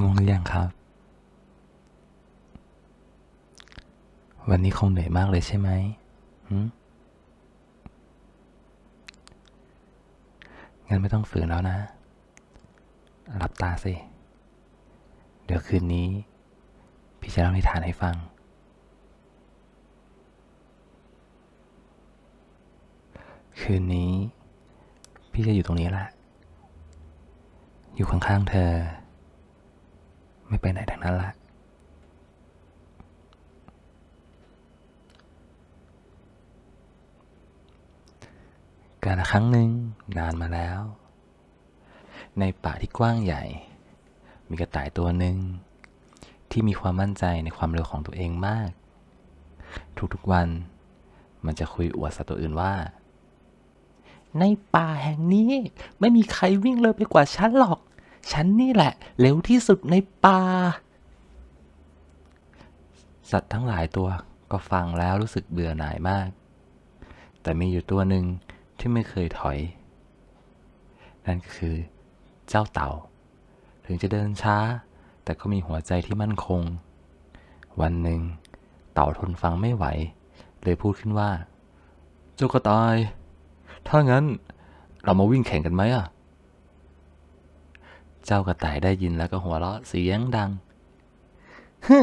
ง่วงหรือยังครับ วันนี้คงเหนื่อยมากเลยใช่ไหมหืมงั้นไม่ต้องฝืนแล้วนะ หลับตาสิ เดี๋ยวคืนนี้ พี่จะเล่านิทานให้ฟัง คืนนี้ พี่จะอยู่ตรงนี้แหละ อยู่ข้างๆเธอ ไม่ไปไหนทั้งนั้นละการครั้งหนึ่งนานมาแล้ว ในป่าที่กว้างใหญ่ มีกระต่ายตัวหนึ่งที่มีความมั่นใจในความเร็วของตัวเองมาก ทุกๆวัน มันจะคุยอวดสัตว์ตัวอื่นว่า ในป่าแห่งนี้ไม่มีใครวิ่งเร็วไปกว่าฉันหรอก ฉันนี่แหละ เร็วที่สุดในป่า สัตว์ทั้งหลายตัวก็ฟังแล้วรู้สึกเบื่อหน่ายมาก แต่มีอยู่ตัวหนึ่งที่ไม่เคยถอย นั่นก็คือ เจ้าเต่า ถึงจะเดินช้า แต่ก็มีหัวใจที่มั่นคง วันหนึ่ง เต่าทนฟังไม่ไหว เลยพูดขึ้นว่า เจ้ากระต่าย ถ้างั้นเรามาวิ่งแข่งกันไหมอะ จ้ากระต่ายได้ยินแล้วก็หัวเราะเสียงดังฮึ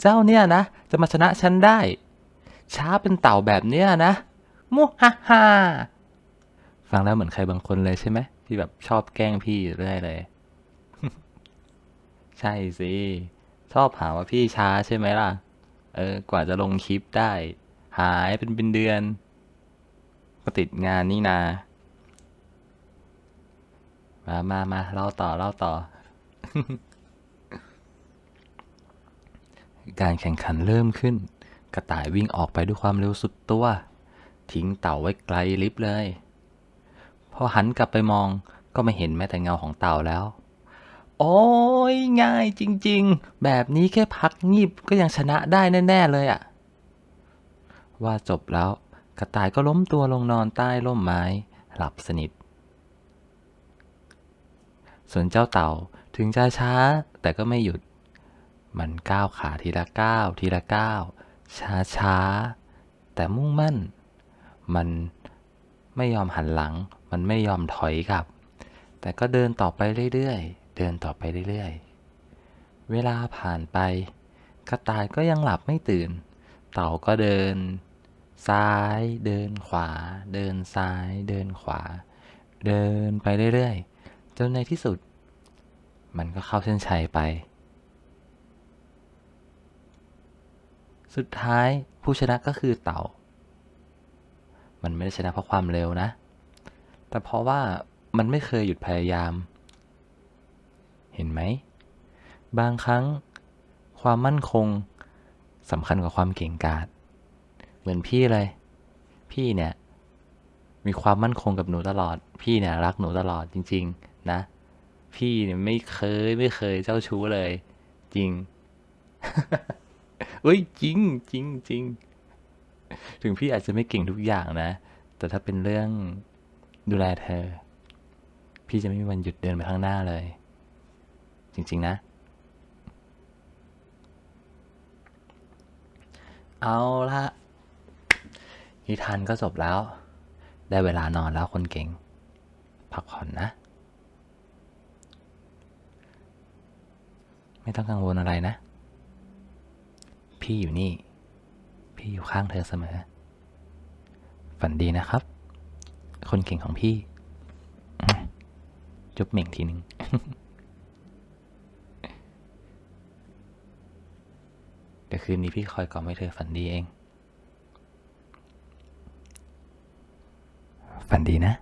เจ้าเนี่ยนะ จะมาชนะฉันได้ ช้าเป็นเต่าแบบเนี้ยนะมุฮ่าฮ่าฟังแล้วเหมือนใครบางคนเลยใช่ไหมที่แบบชอบแกล้งพี่เรื่อยเลย ใช่สิ ชอบหาว่าพี่ช้าใช่ไหมล่ะ เออ กว่าจะลงคลิปได้ หายเป็นเป็นเดือน ก็ติดงานนี่นา มามามาเล่าต่อเล่าต่อ การแข่งขันเริ่มขึ้น กระต่ายวิ่งออกไปด้วยความเร็วสุดตัว ทิ้งเต่าไว้ไกลลิบเลย พอหันกลับไปมองก็ไม่เห็นแม้แต่เงาของเต่าแล้ว โอ้ยง่ายจริง ๆ แบบนี้แค่พักงีบก็ยังชนะได้แน่ ๆ เลยอะว่าจบแล้ว กระต่ายก็ล้มตัวลงนอนใต้ร่มไม้ หลับสนิท ส่วนเจ้าเต่าถึงจะช้าแต่ก็ไม่หยุด มันก้าวขาทีละก้าวทีละก้าวช้าช้าแต่มุ่งมั่น มันไม่ยอมหันหลัง มันไม่ยอมถอยกลับ แต่ก็เดินต่อไปเรื่อยๆ เดินต่อไปเรื่อยๆ เวลาผ่านไป กระต่ายก็ยังหลับไม่ตื่น เต่าก็เดิน ซ้าย เดินขวา เดินซ้าย เดินขวา เดินไปเรื่อยๆ จนในที่สุด มันก็เข้าเส้นชัยไป สุดท้ายผู้ชนะก็คือเต่า มันไม่ได้ชนะเพราะความเร็วนะ แต่เพราะว่ามันไม่เคยหยุดพยายาม เห็นไหม บางครั้งความมั่นคงสำคัญกว่าความเก่งกาจ เหมือนพี่เลย พี่เนี่ย มีความมั่นคงกับหนูตลอด พี่เนี่ยรักหนูตลอดจริง ๆ นะ พี่เนี่ยไม่เคยไม่เคยเจ้าชู้เลย จริงเอ้ยจริงจริงจริงถึงพี่อาจจะไม่เก่งทุกอย่างนะ แต่ถ้าเป็นเรื่องดูแลเธอ พี่จะไม่มีวันหยุดเดินไปข้างหน้าเลย จริง ๆ นะ เอาละนิทานก็จบแล้ว ได้เวลานอนแล้วคนเก่ง พักผ่อนนะ ไม่ต้องกังวลอะไรนะ พี่อยู่นี่ พี่อยู่ข้างเธอเสมอ ฝันดีนะครับ คนเก่งของพี่ จุ๊บเหม่งทีหนึ่งเดี๋ยวคืนนี้พี่คอยกล่อมให้เธอฝันดีเอง ฝันดีนะ